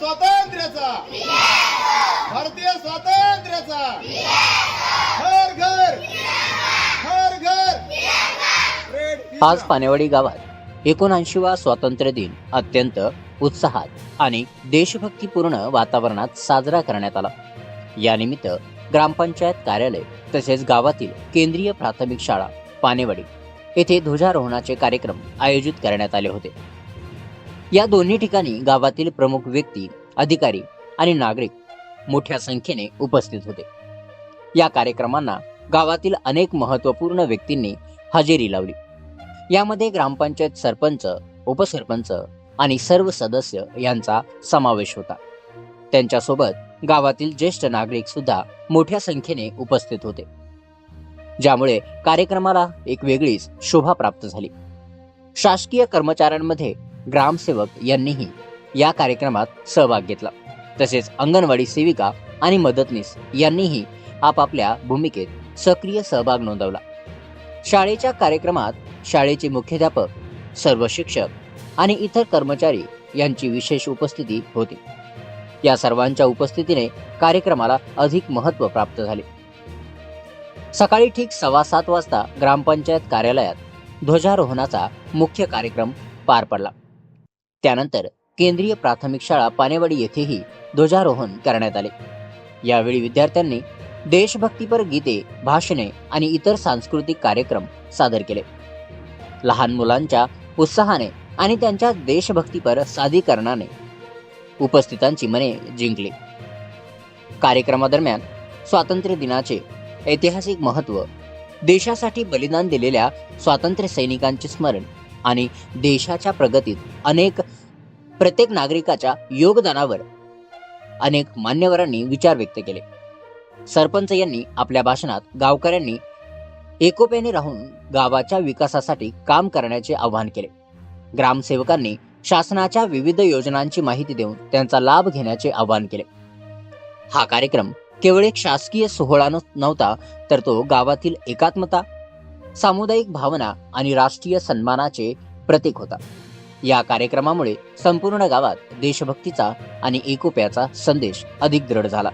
स्वातंत्र्याचा. भारतीय स्वातंत्र्याचा. घर घर. घर घर. रेड आज पानेवाडी गावात एकोणऐंशीवा स्वातंत्र्य दिन अत्यंत उत्साहात आणि देशभक्तीपूर्ण वातावरणात साजरा करण्यात आला. यानिमित्त ग्रामपंचायत कार्यालय तसेच गावातील केंद्रीय प्राथमिक शाळा पानेवाडी येथे ध्वजारोहणाचे कार्यक्रम आयोजित करण्यात आले होते. या दोन्ही ठिकाणी गावातील प्रमुख व्यक्ती अधिकारी आणि नागरिक मोठ्या संख्येने उपस्थित होते. या कार्यक्रमांना गावातील अनेक महत्त्वपूर्ण व्यक्तींनी हजेरी लावली. यामध्ये ग्रामपंचायत सरपंच उपसरपंच आणि सर्व सदस्य यांचा समावेश होता. त्यांच्यासोबत गावातील ज्येष्ठ नागरिक सुद्धा मोठ्या संख्येने उपस्थित होते. ज्यामुळे कार्यक्रमाला एक वेगळीच शोभा प्राप्त झाली. शासकीय कर्मचाऱ्यांमध्ये ग्रामसेवक यांनीही या कार्यक्रमात सहभाग घेतला. तसेच अंगणवाडी सेविका आणि मदतनीस यांनीही आपापल्या भूमिकेत सक्रिय सहभाग नोंदवला. शाळेच्या कार्यक्रमात शाळेचे मुख्याध्यापक सर्व शिक्षक आणि इतर कर्मचारी यांची विशेष उपस्थिती होती. या सर्वांच्या उपस्थितीने कार्यक्रमाला अधिक महत्त्व प्राप्त झाले. सकाळी ठीक सव्वा सात वाजता ग्रामपंचायत कार्यालयात ध्वजारोहणाचा मुख्य कार्यक्रम पार पडला. त्यानंतर केंद्रीय प्राथमिक शाळा पानेवाडी येथेही ध्वजारोहण करण्यात आले. यावेळी विद्यार्थ्यांनी देशभक्तीपर गीते भाषणे आणि इतर सांस्कृतिक कार्यक्रम सादर केले. लहान मुलांच्या उत्साहाने आणि त्यांच्या देशभक्तीपर सादरीकरणाने उपस्थितांची मने जिंकली. कार्यक्रमादरम्यान स्वातंत्र्य दिनाचे ऐतिहासिक महत्त्व देशासाठी बलिदान दिलेल्या स्वातंत्र्य सैनिकांचे स्मरण आणि देशाच्या प्रगतीत अनेक प्रत्येक नागरिकाच्या योगदानावर अनेक मान्यवरांनी विचार व्यक्त केले. सरपंच यांनी आपल्या भाषणात गावकऱ्यांनी एकोप्याने राहून गावाच्या विकासासाठी काम करण्याचे आवाहन केले. ग्रामसेवकांनी शासनाच्या विविध योजनांची माहिती देऊन त्यांचा लाभ घेण्याचे आवाहन केले. हा कार्यक्रम केवळ एक शासकीय सोहळा नव्हता तर तो गावातील एकात्मता सामुदायिक भावना आणि राष्ट्रीय सन्मानाचे प्रतीक होता. या कार्यक्रमामुळे संपूर्ण गावात देशभक्तीचा आणि एकोप्याचा संदेश अधिक दृढ झाला.